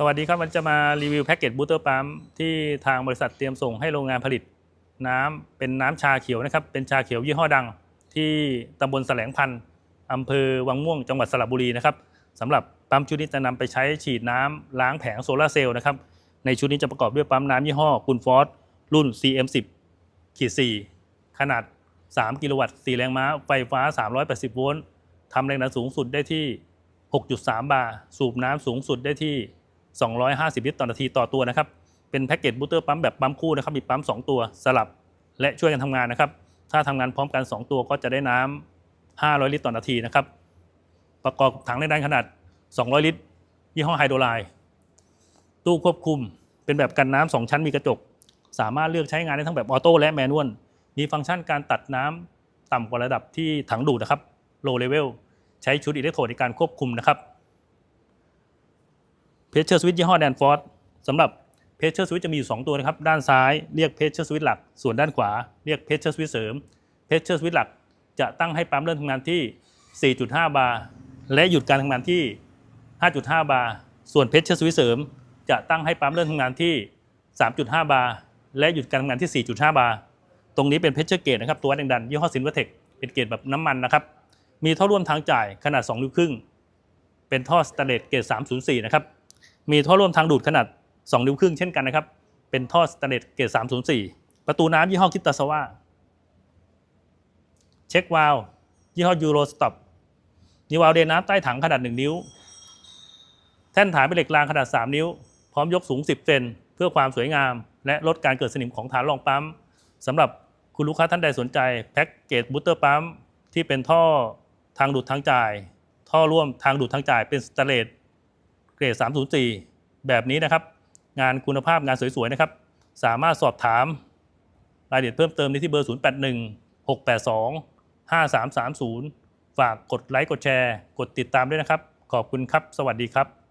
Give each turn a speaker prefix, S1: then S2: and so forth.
S1: สวัสดีครับมันจะมารีวิวแพ็กเกจบูเตอร์ปั๊มที่ทางบริษัทเตรียมส่งให้โรงงานผลิต น้ำเป็นน้ำชาเขียวนะครับ เป็นชาเขียวยี่ห้อดัง ที่ตำบลแสลงพันธ์อำเภอวังม่วงจังหวัดสระบุรีนะครับสำหรับปั๊มชุดนี้จะนำไปใช้ฉีดน้ำล้างแผงโซลาร์เซลล์นะครับในชุดนี้จะประกอบด้วยปั๊มน้ำยี่ห้อคุณฟอสรุ่น CM10 ขีด4ขนาด 3 กิโลวัตต์4แรงม้า ไฟฟ้า 380 โวลต์ทำแรงดันสูงสุดได้ที่ 6.3 บาร์สูบน้ำสูงสุดได้ที่ 250 ลิตรต่อนาทีต่อตัวนะครับ เป็นแพ็กเกจบูสเตอร์ปั๊มแบบปั๊มคู่นะครับ มีปั๊ม 2 ตัวสลับและช่วยกันทำงานนะครับ ถ้าทำงานพร้อมกัน 2 ตัวก็จะได้น้ำ500 ลิตรต่อนาทีนะครับ ประกอบถังในด้านขนาด 200 ลิตร ยี่ห้อไฮโดรไลน์ตู้ควบคุม เป็นแบบกันน้ำสองชั้นมีกระจก สามารถเลือกใช้งานได้ทั้งแบบออโต้และแมนนวล มีฟังก์ชันการตัดน้ำต่ำกว่าระดับที่ถังดูดนะครับ low level ใช้ชุดอิเล็กโทรดในการควบคุมนะครับ เพชเชอร์สวิตยี่ห้อแดนฟอร์ดสำหรับเพชเชอร์สวิตจะมีอยู่ 2 ตัวนะครับ ด้านซ้ายเรียกเพชเชอร์สวิตหลัก ส่วนด้านขวาเรียกเพชเชอร์สวิตเสริมเพชเชอร์สวิตหลักจะตั้งให้ปั๊มเริ่มทำงานที่ 4.5 บาร์และหยุดการทำงานที่ 5.5 บาร์ส่วนเพชเชอร์สวิตเสริม จะตั้งให้ปั๊มเริ่มทำงานที่ 3.5 บาร์และหยุดการทำงานที่ 4.5 บาร์ตรงนี้เป็นเพชเชอร์เกตนะครับตัวแรงดันยี่ห้อซินเวอร์เทคเป็นเกตแบบน้ำมันนะครับมีท่อร่วมทางจ่ายขนาด 2 นิ้วครึ่งเป็นท่อสแตนเลสเกรด304 นะครับ มีท่อร่วมทางดูดขนาด 2 นิ้วครึ่งเช่นกันนะครับ เป็นท่อสแตนเลสเกรด304 ประตูน้ำยี่ห้อคิตาซาวาเช็ควาลยี่ห้อยูโรสต็อปมีวาล์วเดนน้ำใต้ถังขนาด 1 นิ้ว แท่นฐานเป็นเหล็กรางขนาด 3 นิ้ว พร้อมยกสูง 10 เซนเพื่อความสวยงาม และลดการเกิดสนิมของฐานรองปั๊มสำหรับคุณลูกค้าท่านใดสนใจ แพ็กเกจบูสเตอร์ปั๊มที่เป็นท่อทางดูดทางจ่าย ท่อร่วมทางดูดทางจ่ายเป็นสแตนเลส เกรด 304 แบบนี้นะครับ งานคุณภาพงานสวยๆนะครับ สามารถสอบถามรายละเอียดเพิ่มเติมได้ที่เบอร์ 081 682 5330 ฝากกดไลค์กดแชร์ กดติดตามด้วยนะครับ ขอบคุณครับ สวัสดีครับ